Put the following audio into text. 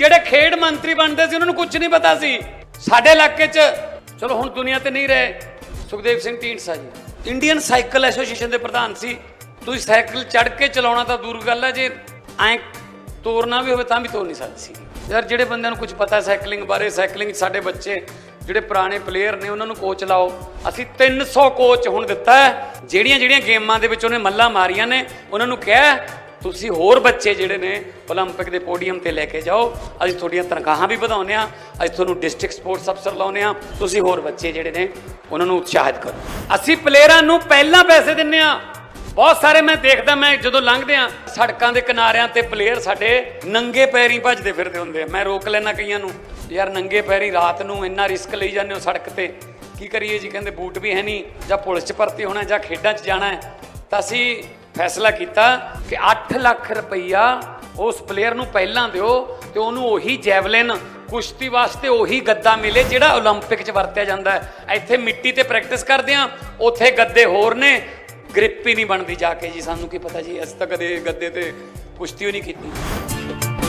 ਜਿਹੜੇ ਖੇਡ ਮੰਤਰੀ ਬਣਦੇ ਸੀ, ਉਹਨਾਂ ਨੂੰ ਕੁਝ ਨਹੀਂ ਪਤਾ ਸੀ। ਸਾਡੇ ਇਲਾਕੇ 'ਚ, ਚਲੋ ਹੁਣ ਦੁਨੀਆ ਤੇ ਨਹੀਂ ਰਹੇ, ਸੁਖਦੇਵ ਸਿੰਘ ਢੀਂਡਸਾ ਜੀ। ਇੰਡੀਅਨ ਸਾਈਕਲ ਐਸੋਸੀਏਸ਼ਨ ਦੇ ਪ੍ਰਧਾਨ ਸੀ। ਤੁਸੀਂ ਸਾਈਕਲ ਚੜ੍ਹ ਕੇ ਚਲਾਉਣਾ ਤਾਂ ਦੂਰ ਗੱਲ ਹੈ ਜੇ ਐਂ ਤੋਰਨਾ ਵੀ ਹੋਵੇ ਤਾਂ ਵੀ ਤੋਰ ਨਹੀਂ ਸਕਦੇ ਸੀ। ਯਾਰ ਜਿਹੜੇ ਬੰਦਿਆਂ ਨੂੰ ਕੁਝ ਪਤਾ ਸਾਈਕਲਿੰਗ ਬਾਰੇ, ਸਾਈਕਲਿੰਗ ਸਾਡੇ ਬੱਚੇ, ਜਿਹੜੇ ਪੁਰਾਣੇ ਪਲੇਅਰ ਨੇ, ਉਹਨਾਂ ਨੂੰ ਕੋਚ ਲਾਓ। ਅਸੀਂ 300 ਕੋਚ ਹੁਣ ਦਿੱਤਾ ਜਿਹੜੀਆਂ ਜਿਹੜੀਆਂ ਗੇਮਾਂ ਦੇ ਵਿੱਚ ਉਹਨੇ ਮੱਲਾਂ ਮਾਰੀਆਂ ਨੇ, ਉਹਨਾਂ ਨੂੰ ਕਿਹਾ ਤੁਸੀਂ ਹੋਰ ਬੱਚੇ ਜਿਹੜੇ ਨੇ 올림픽 ਦੇ ਪੋਡੀਅਮ ਤੇ ਲੈ ਕੇ ਜਾਓ ਅਸੀਂ ਤੁਹਾਡੀਆਂ ਤਨਖਾਹਾਂ ਵੀ ਵਧਾਉਂਦੇ ਆ ਅਸੀਂ ਤੁਹਾਨੂੰ ਡਿਸਟ੍ਰਿਕਟ ਸਪੋਰਟਸ ਅਫਸਰ ਲਾਉਂਦੇ ਆ ਤੁਸੀਂ ਹੋਰ ਬੱਚੇ ਜਿਹੜੇ ਨੇ ਉਹਨਾਂ ਨੂੰ ਉਤਸ਼ਾਹਿਤ ਕਰੋ ਅਸੀਂ ਪਲੇਅਰਾਂ ਨੂੰ ਪਹਿਲਾਂ ਪੈਸੇ ਦਿੰਨੇ ਆ ਬਹੁਤ ਸਾਰੇ ਮੈਂ ਦੇਖਦਾ ਮੈਂ ਜਦੋਂ ਲੰਘਦੇ ਆ ਸੜਕਾਂ ਦੇ ਕਿਨਾਰਿਆਂ ਤੇ ਪਲੇਅਰ ਸਾਡੇ ਨੰਗੇ ਪੈਰੀ ਭੱਜਦੇ ਫਿਰਦੇ ਹੁੰਦੇ ਆ ਮੈਂ ਰੋਕ ਲੈਣਾ ਕਈਆਂ ਨੂੰ ਯਾਰ ਨੰਗੇ ਪੈਰੀ ਰਾਤ ਨੂੰ ਇੰਨਾ ਰਿਸਕ ਲਈ ਜਾਂਦੇ ਹੋ ਸੜਕ ਤੇ ਕੀ ਕਰੀਏ ਜੀ ਕਹਿੰਦੇ ਬੂਟ ਵੀ ਹੈ ਨਹੀਂ ਜਾਂ ਪੁਲਿਸ 'ਚ ਭਰਤੀ ਹੋਣਾ ਜਾਂ ਖੇਡਾਂ 'ਚ ਜਾਣਾ ਹੈ ਤਾਂ ਅਸੀਂ ਫੈਸਲਾ ਕੀਤਾ ਕਿ 8 ਲੱਖ ਰੁਪਈਆ ਉਸ ਪਲੇਅਰ ਨੂੰ ਪਹਿਲਾਂ ਦਿਓ ਤੇ ਉਹਨੂੰ ਉਹੀ ਜੈਵਲਿਨ ਕੁਸ਼ਤੀ ਵਾਸਤੇ ਉਹੀ ਗੱਦਾ ਮਿਲੇ ਜਿਹੜਾ 올림픽 'ਚ ਵਰਤਿਆ ਜਾਂਦਾ ਹੈ ਇੱਥੇ ਮਿੱਟੀ ਤੇ ਪ੍ਰੈਕਟਿਸ ਕਰਦੇ ਆ ਉੱਥੇ ਗੱਦੇ ਹੋਰ ਨੇ ਗ੍ਰਿਪ ਹੀ ਨਹੀਂ ਬਣਦੀ ਜਾ ਕੇ ਜੀ ਸਾਨੂੰ ਕੀ ਪਤਾ ਜੀ ਅਸੀਂ ਤਾਂ ਕਦੇ ਗੱਦੇ ਤੇ ਕੁਸ਼ਤੀ ਹੀ ਨਹੀਂ ਕੀਤੀ